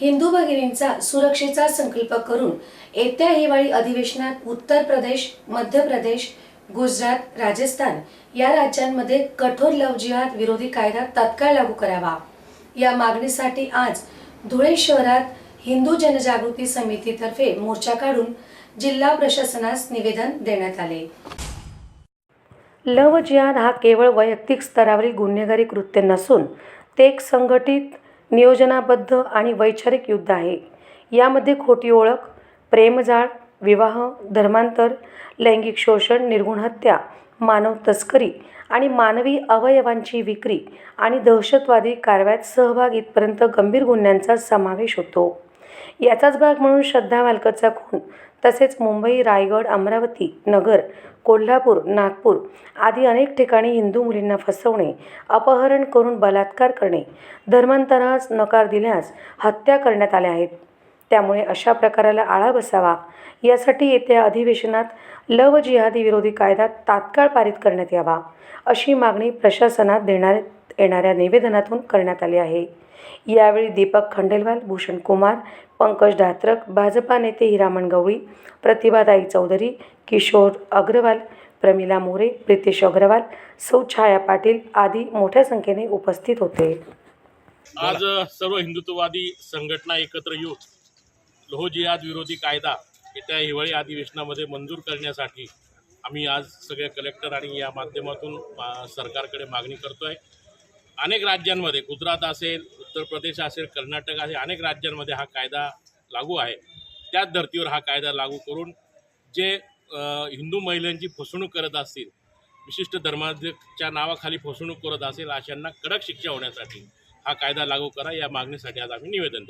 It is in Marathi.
हिंदू भगिनींचा सुरक्षेचा संकल्प करून येत्या हिवाळी अधिवेशनात उत्तर प्रदेश मध्य प्रदेश गुजरात राजस्थान या राज्यांमध्ये कठोर लव जिहाद विरोधी कायदा तत्काळ लागू करावा. या मागणीसाठी आज धुळे शहरात हिंदू जनजागृती समितीतर्फे मोर्चा काढून जिल्हा प्रशासनास निवेदन देण्यात आले. लव जिहाद हा केवळ वैयक्तिक स्तरावरील गुन्हेगारी कृत्य नसून ते एक संघटित नियोजनाबद्ध आणि वैचारिक युद्ध आहे. यामध्ये खोटी ओळख प्रेमजाळ विवाह धर्मांतर लैंगिक शोषण निर्गुण हत्या मानव तस्करी आणि मानवी अवयवांची विक्री आणि दहशतवादी कारवायात सहभाग इथपर्यंत गंभीर गुन्ह्यांचा समावेश होतो. याचाच भाग म्हणून श्रद्धा वालकरचा खून. तसेच मुंबई रायगड अमरावती नगर कोल्हापूर नागपूर आदी अनेक ठिकाणी हिंदू मुलींना फसवणे अपहरण करून बलात्कार करणे धर्मांतरास नकार दिल्यास हत्या करण्यात आल्या आहेत. त्यामुळे अशा प्रकाराला आळा बसावा. यासाठी येत्या अधिवेशनात लव जिहादी विरोधी कायदा तात्काळ पारित करण्यात यावा अशी मागणी प्रशासनात देणार येणाऱ्या निवेदनातून करण्यात आले आहे. यावेळी दीपक खंडेलवाल भूषण कुमार पंकज धात्रक भाजपा नेते हिरामण गवळी प्रतिभाताई चौधरी किशोर अग्रवाल प्रमिला मोरे प्रितेश अग्रवाल सौ छाया पाटील आदी मोठ्या संख्येने उपस्थित होते. आज सर्व हिंदुत्ववादी संघटना एकत्र येऊन लोह जिहाद विरोधी कायदा येत्या हिवाळी अधिवेशनामध्ये मंजूर करण्यासाठी आम्ही आज सगळे कलेक्टर आणि या माध्यमातून सरकारकडे मागणी करतो आहे अनेक राज्यांमध्ये गुजरात असेल उत्तर प्रदेश असेल कर्नाटक असेल अनेक राज्यांमध्ये हा कायदा लागू आहे. त्याच धर्तीवर हा कायदा लागू करून जे हिंदू महिलांची फसवणूक करत असतील विशिष्ट धर्माच्या नावाखाली फसवणूक करत असेल अशांना कडक शिक्षा होण्यासाठी हा कायदा लागू करा या मागणीसाठी आज आम्ही निवेदन देतो.